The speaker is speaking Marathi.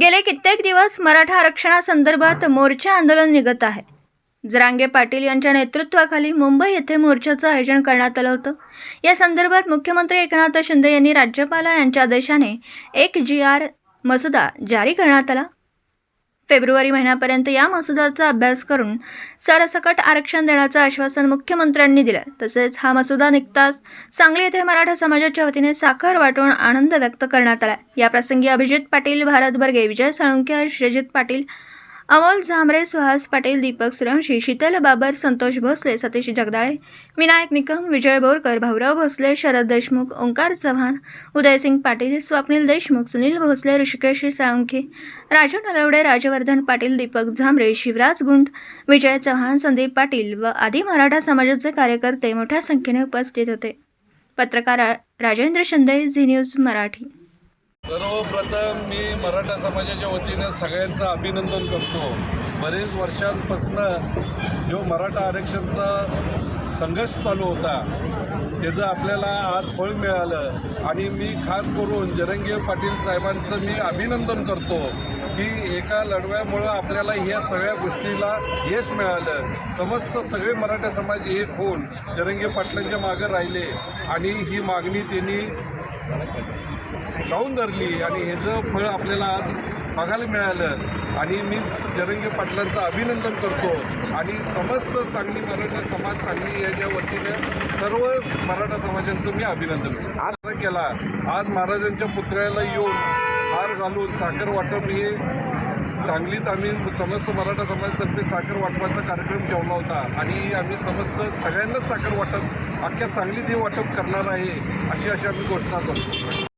गेले कित्येक दिवस मराठा आरक्षणासंदर्भात मोर्चा आंदोलन निघत आहे. जरांगे पाटील यांच्या नेतृत्वाखाली मुंबई येथे मोर्चाचं आयोजन करण्यात आलं होतं. या संदर्भात मुख्यमंत्री एकनाथ शिंदे यांनी राज्यपाल यांच्या आदेशाने एक जी आर मसुदा जारी करण्यात आला. फेब्रुवारी महिन्यापर्यंत या मसुद्याचा अभ्यास करून सरसकट आरक्षण देण्याचं आश्वासन मुख्यमंत्र्यांनी दिलं. तसेच हा मसुदा निघताच सांगली येथे मराठा समाजाच्या वतीने साखर वाटून आनंद व्यक्त करण्यात आला. याप्रसंगी अभिजित पाटील भारत बर्गे विजय साळुंके श्रीजित पाटील अमोल झांबरे सुहास पाटील दीपक सुरवशी शीतल बाबर संतोष भोसले सतीश जगदाळे विनायक निकम विजय बोरकर भाऊराव भोसले शरद देशमुख ओंकार चव्हाण उदयसिंग पाटील स्वप्नील देशमुख सुनील भोसले ऋषिकेश साळुंखे राजू नलवडे राजवर्धन पाटील दीपक झांबरे शिवराज गुंड विजय चव्हाण संदीप पाटील व आदी मराठा समाजाचे कार्यकर्ते मोठ्या संख्येने उपस्थित होते. पत्रकार राजेंद्र शिंदे झी न्यूज मराठी. सर्वप्रथम मी मराठा समाजाच्या वतीनं सगळ्यांचं अभिनंदन करतो. बरेच वर्षांपासून जो मराठा आरक्षणचा संघर्ष चालू होता त्याचं आपल्याला आज फळ मिळालं. आणि मी खास करून जरंगे पाटील साहेबांचं मी अभिनंदन करतो की एका लढव्यामुळं आपल्याला ह्या सगळ्या गोष्टीला यश मिळालं. समस्त सगळे मराठा समाज एक होऊन जरंगे पाटलांच्या मागं राहिले. आणि ही मागणी त्यांनी लावून धरली आणि ह्याचं फळ आपल्याला आज बघायला मिळालं आणि मी जरंगे पाटलांचं अभिनंदन करतो आणि समस्त सांगली मराठा समाज सांगली याच्या वतीनं सर्व मराठा समाजांचं मी अभिनंदन करतो. आज केला आज महाराजांच्या पुतळ्याला येऊन हार घालून साखर वाटप हे सांगलीत आम्ही समस्त मराठा समाजातर्फे साखर वाटपाचा कार्यक्रम ठेवला होता आणि आम्ही समस्त सगळ्यांनाच साखर वाटप अख्ख्या सांगलीत हे वाटप करणार आहे अशी अशी आम्ही घोषणा करतो